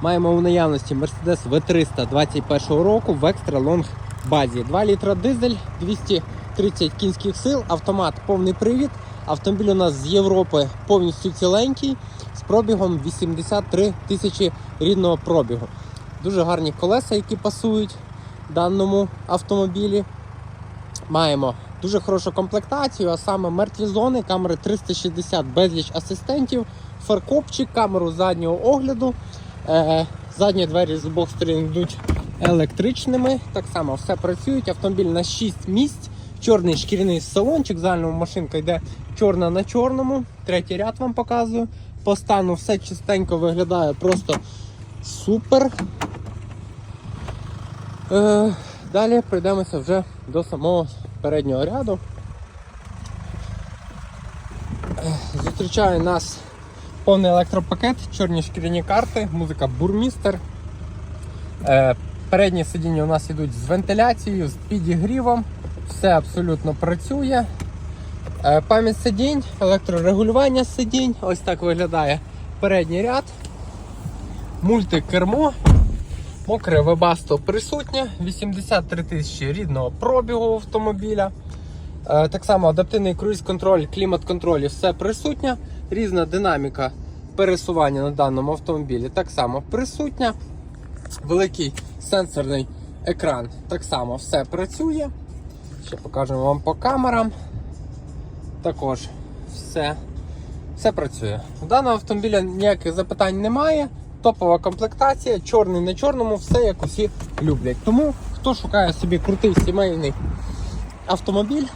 Маємо у наявності Mercedes V300 21 року в екстра лонг базі. 2 літра дизель, 230 кінських сил, автомат повний привід. Автомобіль у нас з Європи повністю ціленький, з пробігом 83 тисячі рідного пробігу. Дуже гарні колеса, які пасують даному автомобілі. Маємо дуже хорошу комплектацію, а саме мертві зони, камери 360, безліч асистентів, фаркопчик, камеру заднього огляду. Е, задні двері з обох сторін йдуть електричними. Так само все працюють. Автомобіль на 6 місць. Чорний шкіряний салончик. Загальному машинка йде чорна на чорному. Третій ряд вам показую. По стану все чистенько виглядає просто супер. Е, далі прийдемося вже до самого переднього ряду. Е, Зустрічає нас повний електропакет, чорні шкіряні карти, музика бурмістер. Е, передні сидіння у нас йдуть з вентиляцією, з підігрівом. Все абсолютно працює. Е, пам'ять сидінь, електрорегулювання сидінь. Ось так виглядає передній ряд. Мультикермо. Мокре вебасто присутнє, 83 тисячі рідного пробігу автомобіля. Е, Так само адаптивний круїз-контроль, клімат-контроль, все присутнє. Різна динаміка пересування на даному автомобілі так само присутня. Великий сенсорний екран так само все працює. Ще покажемо вам по камерам. Також все, все працює. У даного автомобіля ніяких запитань немає. Топова комплектація, чорний на чорному, все як усі люблять. Тому хто шукає собі крутий сімейний автомобіль,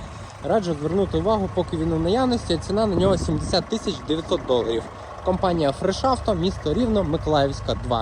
раджу звернути увагу, поки він у наявності. Ціна на нього 70 тисяч 900 доларів. Компанія Фрешавто, місто Рівно, Миколаївська 2.